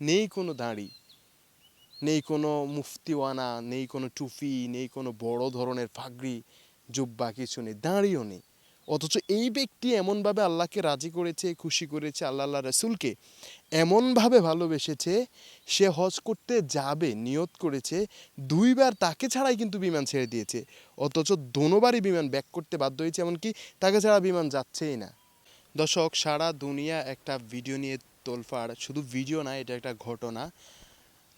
নেই কোনো দাঁড়ি, নেই কোনো মুফতিওয়ানা, নেই কোনো টুপি, নেই কোনো বড় ধরনের ফাগড়ি, জুব্বা কিছু নেই দাঁড়িয়েও নেই। অথচ এই ব্যক্তি এমনভাবে আল্লাহকে রাজি করেছে, খুশি করেছে, আল্লাহ আল্লাহ রসুলকে এমনভাবে ভালোবেসেছে, সে হজ করতে যাবে, নিয়ত করেছে, দুইবার তাকে ছাড়াই কিন্তু বিমান ছেড়ে দিয়েছে। অথচ দোনোবারই বিমান ব্যাক করতে বাধ্য হয়েছে, এমনকি তাকে ছাড়া বিমান যাচ্ছেই না। দর্শক, সারা দুনিয়া একটা ভিডিও নিয়ে তোলফাড় শুধু ভিডিও না, এটা একটা ঘটনা।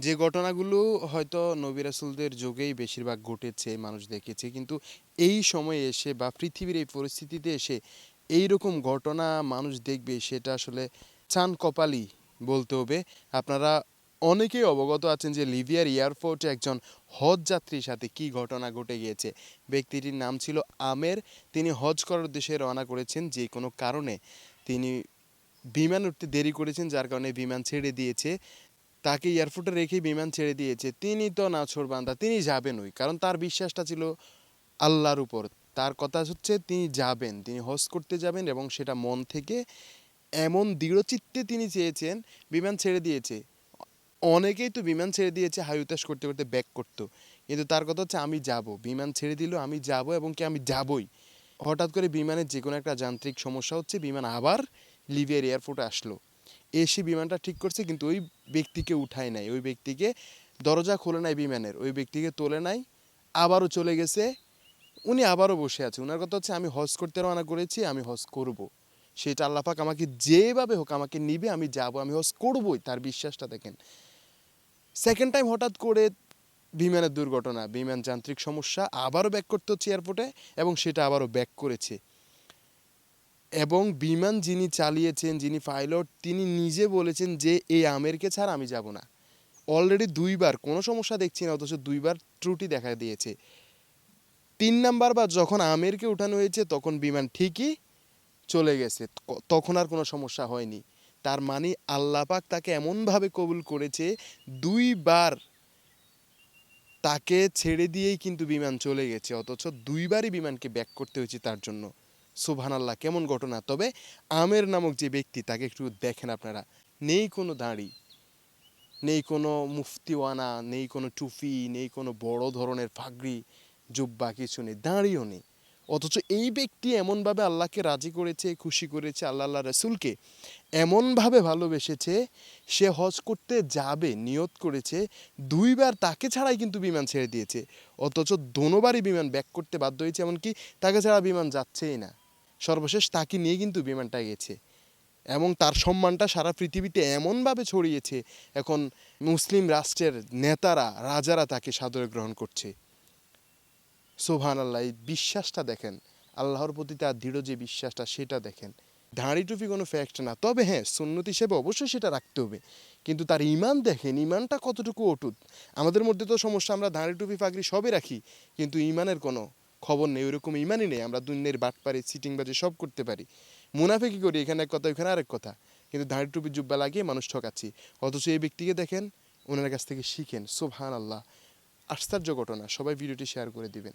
যে ঘটনাগুলো হয়তো নবী রাসুলদের যুগেই বেশিরভাগ ঘটেছে, মানুষ দেখেছে, কিন্তু এই সময়ে এসে বা পৃথিবীর এই পরিস্থিতিতে এসে এই রকম ঘটনা মানুষ দেখবে, সেটা আসলে চান কপালি বলতে হবে। আপনারা অনেকেই অবগত আছেন যে লিবিয়ার এয়ারপোর্টে একজন হজ যাত্রীর সাথে কি ঘটনা ঘটে গিয়েছে। ব্যক্তিটির নাম ছিল আমের। তিনি হজ করার উদ্দেশ্যে রওনা করেছেন যে কোনো কারণে। তিনি বিমান উঠতে দেরি করেছেন, যার কারণে বিমান ছেড়ে দিয়েছে। তাকে এয়ারপোর্টে রেখে বিমান ছেড়ে দিয়েছে। তিনি তো নাছোড় বান্দা, তিনি যাবেন ওই। কারণ তার বিশ্বাসটা ছিল আল্লাহর উপর। তার কথা হচ্ছে, তিনি যাবেন, তিনি হজ করতে যাবেন এবং সেটা মন থেকে এমন দৃঢ়চিত্তে তিনি চেয়েছেন, বিমান ছেড়ে দিয়েছে। অনেকেই তো বিমান ছেড়ে দিয়েছে হাইউতাস করতে করতে ব্যাক করতো। কিন্তু তার কথা হচ্ছে, আমি যাব। বিমান ছেড়ে দিল, আমি যাব এবং কি আমি যাবই। হঠাৎ করে বিমানের যে কোনো একটা যান্ত্রিক সমস্যা হচ্ছে, বিমান আবার লিবিয়ার এয়ারপোর্টে আসলো। এসে বিমানটা ঠিক করছে, কিন্তু ওই ব্যক্তিকে উঠায় নাই। ওই ব্যক্তিকে দরজা খোলে নাই বিমানের, ওই ব্যক্তিকে তোলে নাই, আবারও চলে গেছে। উনি আবারও বসে আছে। ওনার কথা হচ্ছে, আমি হজ করতে রওনা করেছি, আমি হজ করব। সেটা আল্লাপাক আমাকে যেভাবে হোক আমাকে নিবে, আমি যাব, আমি হজ করবই, তার বিশ্বাসটা দেখেন। সেকেন্ড টাইম হঠাৎ করে বিমানের দুর্ঘটনা, বিমান যান্ত্রিক সমস্যা, আবারও ব্যাক করতে হচ্ছে এয়ারপোর্টে এবং সেটা আবারও ব্যাক করেছে। এবং বিমান যিনি চালিয়েছেন, যিনি পাইলট, তিনি নিজে বলেছেন যে এই আমেরকে ছাড়া আমি যাব না। অলরেডি দুইবার, কোনো সমস্যা দেখছি না, অথচ দুইবার ত্রুটি দেখা দিয়েছে। তিন নাম্বার বা যখন আমেরকে উঠানো হয়েছে, তখন বিমান ঠিকই চলে গেছে। তখন আর কোনো সমস্যা হয়নি। তার মানে আল্লাপাক তাকে এমনভাবে কবুল করেছে, দুইবার তাকে ছেড়ে দিয়েই কিন্তু বিমান চলে গেছে, অথচ দুইবারই বিমানকে ব্যাক করতে হয়েছে তার জন্য। সুবহান আল্লাহ কেমন ঘটনা? তবে আমের নামক যে ব্যক্তি, তাকে একটু দেখেন আপনারা। নেই কোনো দাঁড়ি, নেই কোনো মুফতিওয়ানা, নেই কোনো টুপি, নেই কোনো বড় ধরনের ফাগড়ি, জুব্বা কিছু নেই দাঁড়িয়েও নেই। অথচ এই ব্যক্তি এমনভাবে আল্লাহকে রাজি করেছে, খুশি করেছে, আল্লাহ আল্লাহ রসুলকে এমনভাবে ভালোবেসেছে, সে হজ করতে যাবে, নিয়ত করেছে, দুইবার তাকে ছাড়াই কিন্তু বিমান ছেড়ে দিয়েছে। অথচ দোনোবারই বিমান ব্যাক করতে বাধ্য হয়েছে, এমনকি তাকে ছাড়া বিমান যাচ্ছেই না। সর্বশেষ তাকে নিয়ে কিন্তু বিমানটা গেছে। এবং তার সম্মানটা সারা পৃথিবীতে এমনভাবে ছড়িয়েছে, এখন মুসলিম রাষ্ট্রের নেতারা, রাজারা তাকে সাদরে গ্রহণ করছে। সোভান আল্লাহ এই বিশ্বাসটা দেখেন, আল্লাহর প্রতি তার দৃঢ় যে বিশ্বাসটা, সেটা দেখেন। দাঁড়ি টুপি কোনো ফ্যাক্ট না, তবে হ্যাঁ সুন্নত হিসেবে অবশ্যই সেটা রাখতে হবে। কিন্তু তার ইমান দেখেন ইমানটা কতটুকু অটুট। আমাদের মধ্যে তো সমস্যা, আমরা দাঁড়ি টুপি পাগড়ি সবই রাখি, কিন্তু ইমানের কোনো খবর নেই ওইরকম ইমানই নেই। আমরা দুনিয়ার বাট পারি সিটিং বাজে সব করতে পারি। মুনাফে কি করি, এখানে এক কথা, ওইখানে আরেক কথা। কিন্তু দাঁড়ি টুপি জুব্বা লাগিয়ে মানুষ ঠকাচ্ছি। অথচ এই ব্যক্তিকে দেখেন, ওনার কাছ থেকে শিখেন। সোভান আল্লাহ আশ্চর্য ঘটনা। সবাই ভিডিওটি শেয়ার করে দিবেন।